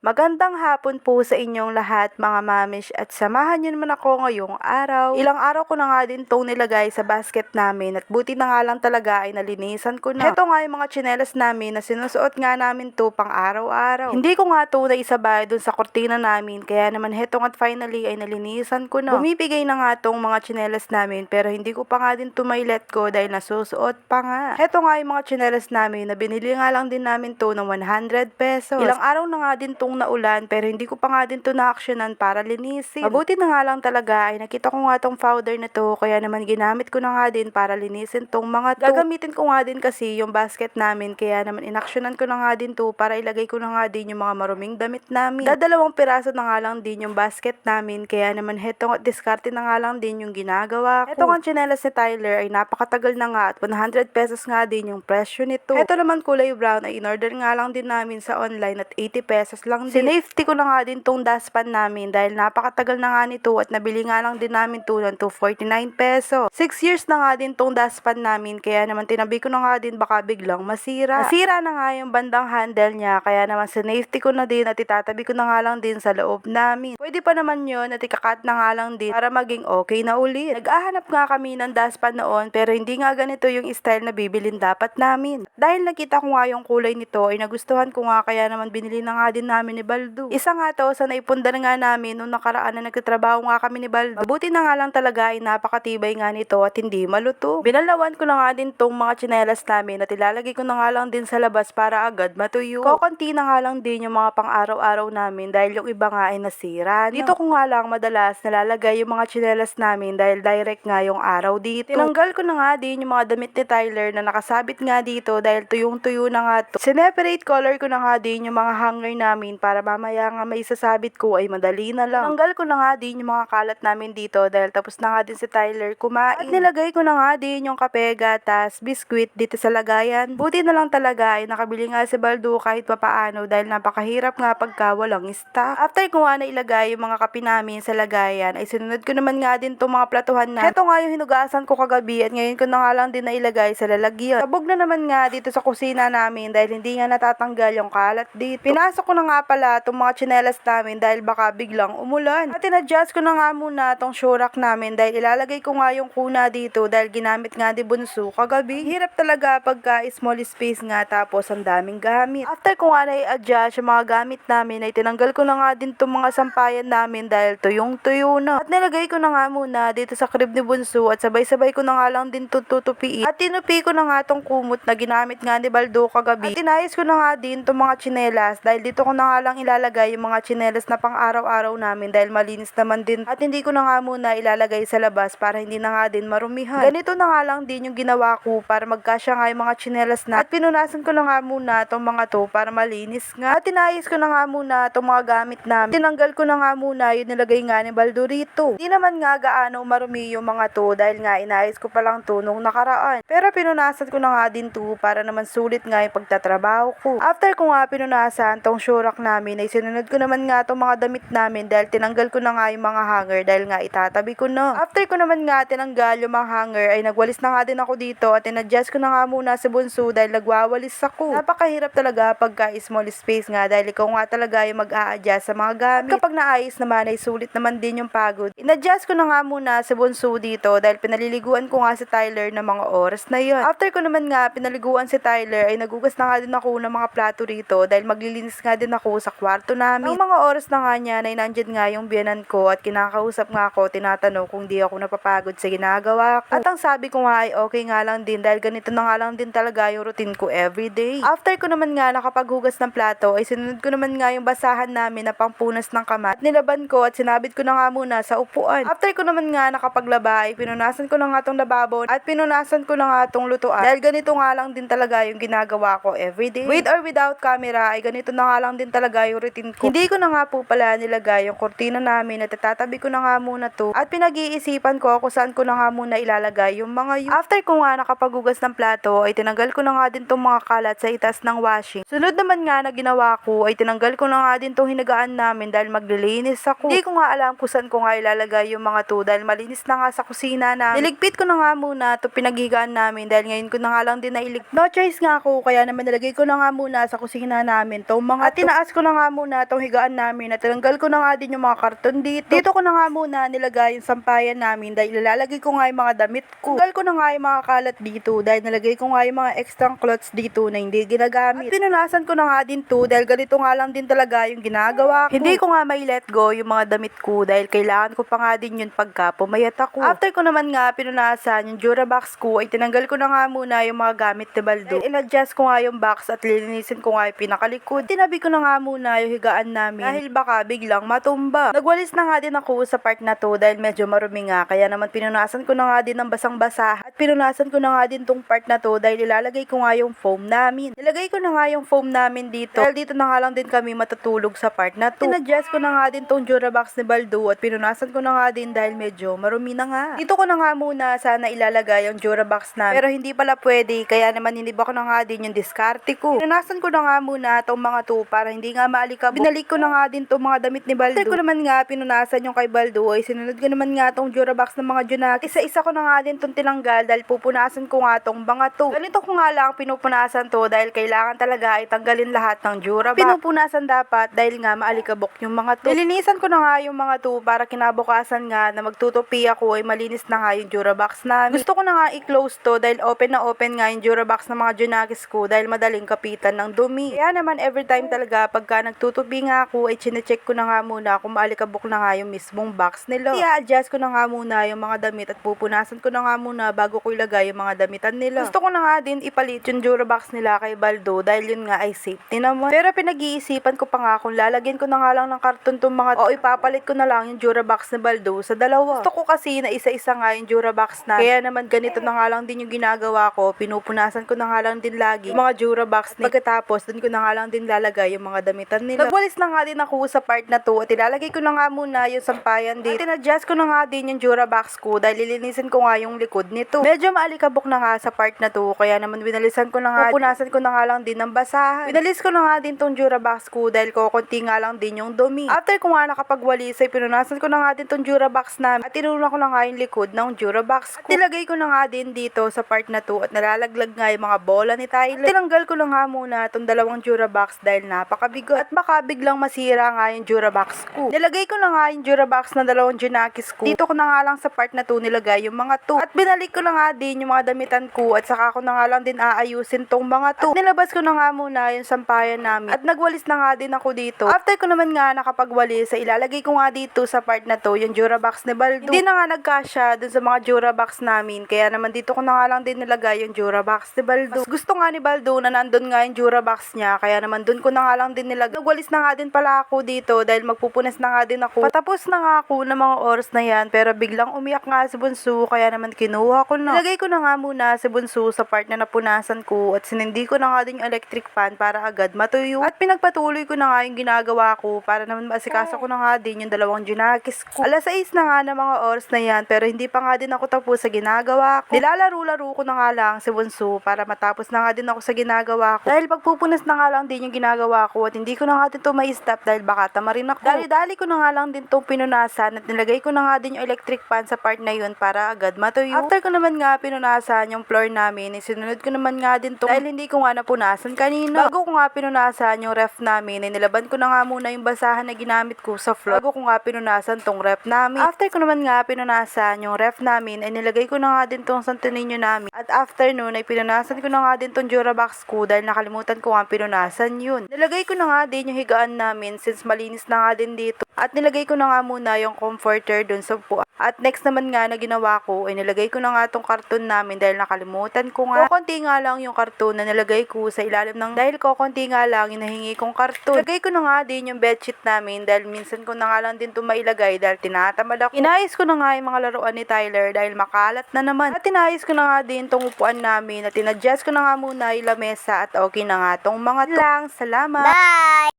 Magandang hapon po sa inyong lahat mga mamish at samahan niyo naman ako ngayong araw. Ilang araw ko na nga din itong nilagay sa basket namin at buti na nga lang talaga ay nalinisan ko na. Ito nga yung mga tsinelas namin na sinusuot nga namin to pang araw-araw. Hindi ko nga to naisabay dun sa kortina namin kaya naman heto at finally ay nalinisan ko na. Bumibigay na nga tong mga tsinelas namin pero hindi ko pa nga din to may let go dahil nasusuot pa nga. Heto nga yung mga tsinelas namin na binili nga lang din namin to ng 100 pesos. Ilang araw na nga din naulan pero hindi ko pa nga din to na-actionan para linisin. Mabuti na nga lang talaga ay nakita ko nga tong powder na to kaya naman ginamit ko na nga din para linisin tong mga to. Gagamitin ko nga din kasi yung basket namin kaya naman inaksyonan ko na nga din to para ilagay ko na nga din yung mga maruming damit namin. Dadalawang piraso na nga lang din yung basket namin kaya naman heto at diskarte na nga lang din yung ginagawa ko. Ito nga tsinelas ni Tyler ay napakatagal na nga at 100 pesos nga din yung presyo nito. Ito naman kulay brown ay in-order nga lang din namin sa online at 80 pesos lang din. Sinafety ko na nga din tong dustpan namin dahil napakatagal na nga nito at nabili nga lang din namin to ng 249 peso. 6 years na nga din tong dustpan namin kaya naman tinabi ko na nga din baka biglang masira. Nasira na nga yung bandang handle niya kaya naman sinafety ko na din at itatabi ko na nga lang din sa loob namin. Pwede pa naman yun at ikakat na nga lang din para maging okay na ulit. Nag-ahanap nga kami ng dustpan noon pero hindi nga ganito yung style na bibilin dapat namin. Dahil nakita ko nga yung kulay nito ay nagustuhan ko nga kaya naman binili na nga din namin ni Baldo. Isa nga to sa naipundar nga namin nung nakaraan na nagtatrabaho nga kami ni Baldo. Mabuti na nga lang talaga ay napakatibay nga nito at hindi maluto. Binalawan ko na nga din tong mga tsinelas namin at ilalagay ko na nga lang din sa labas para agad matuyo. Kokonti na nga lang din yung mga pang-araw-araw namin dahil yung iba nga ay nasira. Dito ko nga lang madalas nalalagay yung mga tsinelas namin dahil direct nga yung araw dito. Tinanggal ko na nga din yung mga damit ni Tyler na nakasabit nga dito dahil tuyong-tuyo na nga to. Sineparate color ko na nga din yung mga hanger namin para mamaya nga may sasabit ko ay madali na lang. Tanggal ko na nga din yung mga kalat namin dito dahil tapos na nga din si Tyler kumain. At nilagay ko na nga din yung kape, gatas, biskwit dito sa lagayan. Buti na lang talaga ay nakabili nga si Baldo kahit papaano dahil napakahirap nga pagka walang stock. After ko nga na ilagay yung mga kape namin sa lagayan ay sinunod ko naman nga din itong mga platuhan na. Ito nga yung hinugasan ko kagabi at ngayon ko na nga lang din na ilagay sa lalagyan. Sabog na naman nga dito sa kusina namin dahil hindi nga natatanggal yung kalat dito. Pinasok ko na nga pala itong mga tsinelas namin dahil baka biglang umulan. At in-adjust ko na nga muna itong shorak namin dahil ilalagay ko nga yung kuna dito dahil ginamit nga di bunso kagabi. Hirap talaga pagka small space nga tapos ang daming gamit. After ko nga na-adjust yung mga gamit namin ay tinanggal ko na nga din itong mga sampayan namin dahil tuyong-tuyo na. At nilagay ko na nga muna dito sa crib ni bunso at sabay-sabay ko na nga lang din tututupiin. At tinupi ko na nga itong kumot na ginamit nga ni Baldo kagabi. At tinayos ko na nga din itong mga tsinelas dahil dito ko na nga lang ilalagay yung mga tsinelas na pang araw-araw namin dahil malinis naman din. At hindi ko na nga muna ilalagay sa labas para hindi na nga din marumihan. Ganito na nga lang din yung ginawa ko para magkasya nga yung mga tsinelas na. At pinunasan ko na nga muna itong mga to para malinis nga. At tinayos ko na nga muna itong mga gamit namin. Tinanggal ko na nga muna yung nilagay nga ni Baldo rito. Hindi naman nga gaano marumi yung mga to dahil nga inayos ko pa lang to nung nakaraan. Pero pinunasan ko na nga din to para naman sulit nga yung pagtatrabaho ko. After ko nga pinunasan tong shurak namin ay sinunod ko naman nga tong mga damit namin dahil tinanggal ko na nga yung mga hanger dahil nga itatabi ko na. After ko naman nga tinanggal yung mga hanger ay nagwalis na nga din ako dito at in-adjust ko na nga muna sa bunso dahil nagwawalis ako. Napakahirap talaga pagka small space nga dahil ikaw nga talaga yung mag-a-adjust sa mga gamit. Kapag naayos naman ay sulit naman din yung pagod. In-adjust ko na nga muna sa bunso dito dahil pinaliliguan ko nga si Tyler ng mga oras na yun. After ko naman nga pinaliguan si Tyler ay nagugas na nga din ako ng mga plato rito dahil maglilinis nga din ako sa kwarto namin. Ang mga oras na nga niya ay nandyan nga yung biyanan ko at kinakausap nga ako tinatanong kung di ako napapagod sa ginagawa ko. At ang sabi ko nga ay okay nga lang din dahil ganito na nga lang din talaga yung routine ko everyday. After ko naman nga nakapaghugas ng plato ay sinunod ko naman nga yung basahan namin na pangpunas ng kamay. At nilaban ko at sinabit ko na nga muna sa upuan. After ko naman nga nakapaglaba ay pinunasan ko na nga tong lababo at pinunasan ko na nga tong lutuan. Dahil ganito nga lang din talaga yung ginagawa ko everyday. With or without camera ay ganito na nga lang din talaga yung routine ko. Hindi ko na nga po pala nilagay yung kortina namin at itatabi ko na nga muna to. At pinag-iisipan ko kung saan ko na nga muna ilalagay yung mga yun. After ko nga nakapaghugas ng plato ay tinanggal ko na nga din tong mga kalat sa itas ng washing. Sunod naman nga na ginawa ko ay tinanggal ko na nga din tong hinagaan namin dahil maglilinis ako. Hindi ko nga alam kung saan ko nga ilalagay yung mga to dahil malinis na nga sa kusina na. Niligpit ko na nga muna to pinaghigaan namin dahil ngayon ko na nga lang din nailig. No choice nga ako kaya naman nilagay ko na nga muna sa kusina namin tong mga At tinaas Tinadjust ko na nga muna itong higaan namin at tinanggal ko na nga din yung mga karton dito. Dito ko na nga muna nilagay yung sampayan namin dahil ilalagay ko nga yung mga damit ko. Tanggal ko na nga yung mga kalat dito dahil nalagay ko nga yung mga extra clothes dito na hindi ginagamit. At pinunasan ko na nga din to dahil ganito nga lang din talaga yung ginagawa ko. Hindi ko nga may let go yung mga damit ko dahil kailangan ko pa nga din yun pagka pumayat ako. After ko naman nga pinunasan yung Durabox ko ay tinanggal ko na nga muna yung mga gamit ni Baldo. In-adjust ko nga yung box at lilinisin ko nga yung pinakalikod. Tinabi ko na nga muna yung higaan namin dahil baka biglang matumba. Nagwalis na nga din ako sa part na to dahil medyo marumi nga kaya naman pinunasan ko na nga din ng basang-basa at pinunasan ko na nga din tong part na to dahil ilalagay ko nga yung foam namin. Nilagay ko na nga yung foam namin dito dahil dito na nga lang din kami matutulog sa part na to. Tinadjust ko na nga din tong Durabox ni Baldo at pinunasan ko na nga din dahil medyo marumi na nga. Dito ko na nga muna sana ilalagay yung Durabox namin pero hindi pala pwede kaya naman hinibak ko na nga din yung diskarte ko. Pinunasan ko na nga muna tong mga to para hindi nga maalikabok. Binalik ko na nga din tong mga damit ni Baldo. After ko naman nga pinunasan yung kay Baldo ay sinunod ko naman nga tong Durabox ng mga Junaki. Isa-isa ko na nga din tong tinanggal dahil pupunasan ko nga tong mga to. Ganito ko nga lang pinupunasan to dahil kailangan talaga itanggalin lahat ng Durabox. Pinupunasan dapat dahil nga maalikabok yung mga to. Nilinisan ko na nga yung mga to para kinabukasan nga na magtutupi ako ay malinis na nga yung Durabox namin. Gusto ko na nga i-close to dahil open na open nga yung Durabox ng mga Junakis ko dahil madaling kapitan ng dumi. Kaya naman every time talaga pagka nagtutupi nga ako ay chinecheck ko na nga muna kung maalikabok na nga yung mismong box nila. Kaya adjust ko na nga muna yung mga damit at pupunasan ko na nga muna bago ko ilagay yung mga damitan nila. Gusto ko na nga din ipalit yung Durabox nila kay Baldo dahil yun nga ay safety naman. Pero pinag-iisipan ko pa nga kung lalagyan ko na nga lang ng karton tong mga o ipapalit ko na lang yung Durabox ni Baldo sa dalawa. Gusto ko kasi na isa-isa nga yung Durabox na. Kaya naman ganito na nga lang din yung ginagawa ko. Pinupunasan ko na nga lang din lagi yung mga Durabox ni. Pagkatapos, dun ko na nga lang din lalagay yung mga damitan nila. Nagwalis na nga din ako sa part na to at ilalagay ko na nga muna yung sampayan dito. At tinadjust ko na nga din yung Durabox ko dahil lilinisin ko nga yung likod nito. Medyo maalikabok na nga sa part na to kaya naman binalisan ko na nga. Pupunasan ko na nga lang din ng basahan. Binalis ko na nga din tong Durabox ko dahil kukunti nga lang din yung dumi. After ko nga nakapagwalis ay pinunasan ko na nga din tong Durabox namin at tinuna ko na nga yung likod ng Durabox ko. At nilagay ko na nga din dito sa part na to at nalalaglag nga yung mga bola ni Tyler. At tinanggal ko na nga muna tong dalawang Durabox dahil napakabigo at baka biglang masira nga yung Durabox ko. Nilagay ko na nga yung Durabox ng dalawang Junakis ko. Dito ko na nga lang sa part na to nilagay yung mga to. At binalik ko na nga din yung mga damitan ko at saka ko na nga lang din aayusin tong mga to. At nilabas ko na nga muna yung sampayan namin at nagwalis na nga din ako dito. After ko naman nga nakapagwalis ay ilalagay ko nga dito sa part na to yung Durabox ni Baldo. Hindi na nga nagkasya dun sa mga Durabox namin kaya naman dito ko na nga lang din nilagay yung Durabox ni Baldo. Mas gusto nga ni Baldo na nandun nga yung Durabox niya kaya naman dun ko na nga lang din nilagay. Nagwalis na nga din pala ako dito dahil magpupunas na nga din ako. Patapos na nga ako ng mga oras na yan pero biglang umiyak nga si Bunso kaya naman kinuha ko na. Nilagay ko na nga muna si Bunso sa part na napunasan ko at sinindi ko na nga din yung electric fan para agad matuyo. At pinagpatuloy ko na nga yung ginagawa ko para naman maasikaso ko na nga din yung dalawang junakis ko. Alas 6 na nga ng mga oras na yan pero hindi pa nga din ako tapos sa ginagawa ko. Nilalaro-laro ko na nga lang si Bunso para matapos na nga din ako sa ginagawa ko. Dahil pagpupunas na nga lang din yung ginagawa ko at hindi ko na nga din to may stop dahil baka tamarin ako. Dali-dali ko na nga lang din tong pinunasan at nilagay ko na nga din yung electric fan sa part na yun para agad matuyo. After ko naman nga pinunasan yung floor namin, isinunod ko naman nga din to dahil hindi ko nga napunasan kanina. Bago ko nga pinunasan yung ref namin, ay nilaban ko na nga muna yung basahan na ginamit ko sa floor. Bago ko nga pinunasan tong ref namin. After ko naman nga pinunasan yung ref namin, ay nilagay ko na nga din tong santininyo namin. At after nun, ay pinunasan ko na nga din tong Durabox ko dahil nakalimutan ko nga pinunasan yun. Nilagay ko na nga din yung higaan namin since malinis na nga din dito. At nilagay ko na nga muna yung comforter dun sa upuan. At next naman nga na ginawa ko, ay nilagay ko na nga tong karton namin dahil nakalimutan ko nga. Kukunti nga lang yung karton na nilagay ko sa ilalim ng dahil kukunti nga lang yung nahingi kong karton. Nilagay ko na nga din yung bedsheet namin dahil minsan ko na nga lang din ito mailagay dahil tinatamad ako. Inayos ko na nga yung mga laruan ni Tyler dahil makalat na naman. At inayos ko na nga din tong upuan namin at tinadjust ko na nga muna yung lamesa at okay na nga tong mga to. Lang, salamat! Bye!